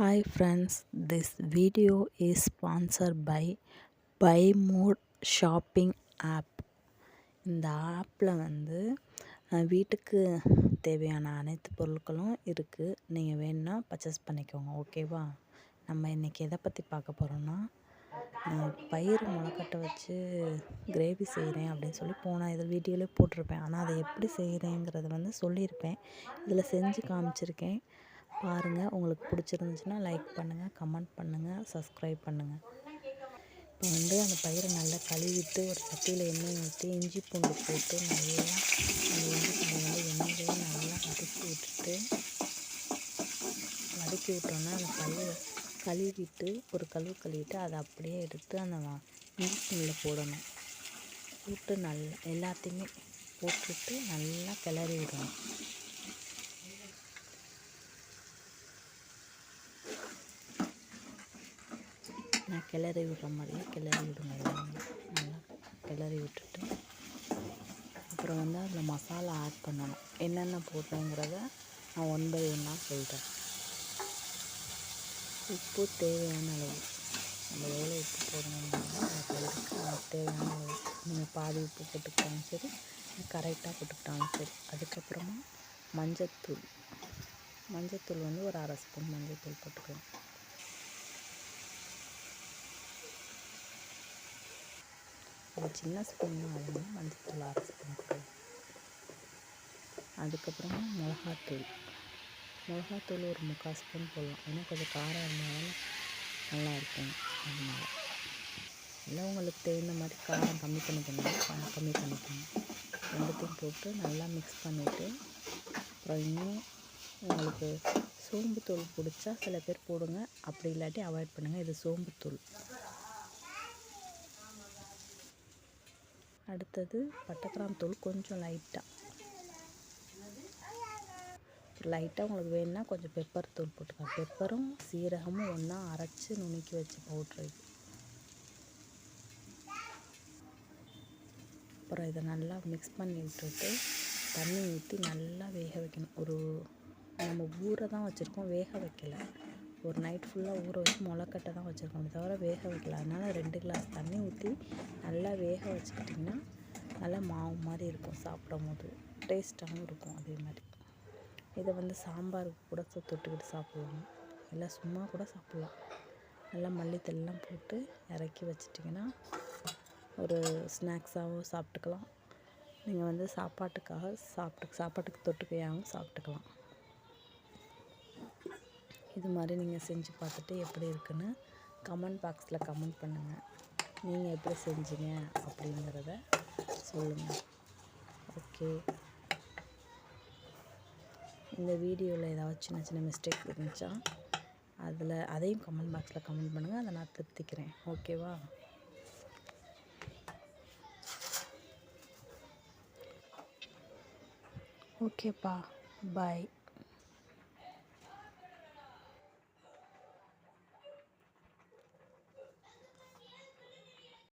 Hi friends, this video is sponsored by Buy mode shopping app இந்த ஆப்பில் வந்து வீட்டுக்கு தேவையான அனைத்து பொருட்களும் இருக்குது நீங்கள் வேணுன்னா பர்ச்சேஸ் பண்ணிக்கோங்க ஓகேவா நம்ம இன்றைக்கி எதை பற்றி பார்க்க போகிறோன்னா பயிர் முளைக்கட்டை வச்சு கிரேவி செய்கிறேன் அப்படின்னு சொல்லி போன இதில் வீடியோலேயே போட்டிருப்பேன். ஆனால் அதை எப்படி செய்கிறேங்கிறத வந்து சொல்லியிருப்பேன். இதில் செஞ்சு காமிச்சிருக்கேன். பாருங்கள் உங்களுக்கு பிடிச்சிருந்துச்சுன்னா லைக் பண்ணுங்கள் கமெண்ட் பண்ணுங்கள் சப்ஸ்கிரைப் பண்ணுங்கள் இப்போ வந்து அந்த பயிரை நல்லா கழுவிட்டு ஒரு சட்டியில் எண்ணெய் ஊற்றி இஞ்சி பூண்டு போட்டு நல்லா அந்த இஞ்சி பூண்டு வந்து எண்ணெயிலே நல்லா வதக்கி விட்டுட்டு வதக்கி விட்டோன்னா அந்த பயிரை கழுவிட்டு ஒரு கழுவு கழுவிட்டு அதை அப்படியே எடுத்து அந்த இஞ்சி பூண்டில் போடணும். போட்டு நல்லா எல்லாத்தையுமே போட்டுட்டு நல்லா கிளறி விடணும். நான் கிளறி விடுற மாதிரியே கிளறி விடுங்க நல்லா கிளறி விட்டுட்டு அப்புறம் வந்து அதில் மசாலா ஆட் பண்ணணும். என்னென்ன போடுறேங்கிறத நான் ஒன் பை ஒன்னாக சொல்கிறேன் உப்பு தேவையான அளவு. நம்ம எவ்வளோ உப்பு போடணுங்கிறத அதுக்கு தேவையான அளவு. நீங்கள் பாதி உப்பு போட்டுக்கிட்டாலும் சரி கரெக்டாக போட்டுக்கிட்டாலும் சரி. அதுக்கப்புறமா மஞ்சத்தூள். மஞ்சத்தூள் வந்து ஒரு அரை ஸ்பூன் மஞ்சத்தூள் போட்டுக்கலாம். ஒரு சின்ன ஸ்பூன் அளவு மஞ்சத்தூள் அரை ஸ்பூன் போடுவோம் அதுக்கப்புறமா மிளகாத்தூள். மிளகாத்தூள் ஒரு முக்கால் ஸ்பூன் போடலாம். ஏன்னா கொஞ்சம் காரம் இருந்தாலும் நல்லாயிருக்கும் அதனால. இல்லை உங்களுக்கு தகுந்த மாதிரி காரம் கம்மி பண்ணிக்கணும் கம்மி பண்ணிக்கணும் ரெண்டுத்தையும் போட்டு நல்லா மிக்ஸ் பண்ணிவிட்டு அப்புறம் இன்னும் உங்களுக்கு சோம்புத்தூள் பிடிச்சா சில பேர் போடுங்க. அப்படி இல்லாட்டி அவாய்ட் பண்ணுங்கள் இது சோம்புத்தூள். அடுத்தது பட்டைக்கிராம் தூள் கொஞ்சம் லைட்டாக லைட்டாக உங்களுக்கு வேணும்னா கொஞ்சம் பெப்பர் தூள் போட்டுக்கலாம். பெப்பரும் சீரகமும் ஒன்றா அரைச்சி நுணுக்கி வச்சு பவுட்ரு இது. அப்புறம் இதை நல்லா மிக்ஸ் பண்ணி விட்டுட்டு தண்ணி ஊற்றி நல்லா வேக வைக்கணும். ஒரு நம்ம ஊற தான் வச்சுருக்கோம் வேக வைக்கலை. ஒரு நைட் ஃபுல்லாக ஊற வச்சு முளைக்கட்டை தான் வச்சுருக்கோம் தவிர வேக வைக்கல. அதனால் ரெண்டு கிளாஸ் தண்ணி ஊற்றி நல்லா வேக வச்சுக்கிட்டிங்கன்னா நல்லா மாவு மாதிரி இருக்கும் சாப்பிடும் போது டேஸ்ட்டாகவும் இருக்கும் அதே மாதிரி. இதை வந்து சாம்பாருக்கு கூட தொட்டுக்கிட்டு சாப்பிட்லாம். இல்லை சும்மா கூட சாப்பிட்லாம். நல்லா மல்லித்தல்லாம் போட்டு இறக்கி வச்சிட்டிங்கன்னா ஒரு ஸ்நாக்ஸாகவும் சாப்பிட்டுக்கலாம். நீங்கள் வந்து சாப்பாட்டுக்காக சாப்பிட்டு சாப்பாட்டுக்கு தொட்டுக்கையாகவும் சாப்பிட்டுக்கலாம். இது மாதிரி நீங்கள் செஞ்சு பார்த்துட்டு எப்படி இருக்குன்னு கமெண்ட் பாக்ஸில் கமெண்ட் பண்ணுங்கள் நீங்கள் எப்படி செஞ்சீங்க அப்படிங்கிறத சொல்லுங்கள் ஓகே இந்த வீடியோவில் ஏதாவது சின்ன சின்ன மிஸ்டேக் இருந்துச்சா அதில் அதையும் கமெண்ட் பாக்ஸில் கமெண்ட் பண்ணுங்கள் அதை நான் திருத்திக்கிறேன். ஓகேவா ஓகேப்பா பாய்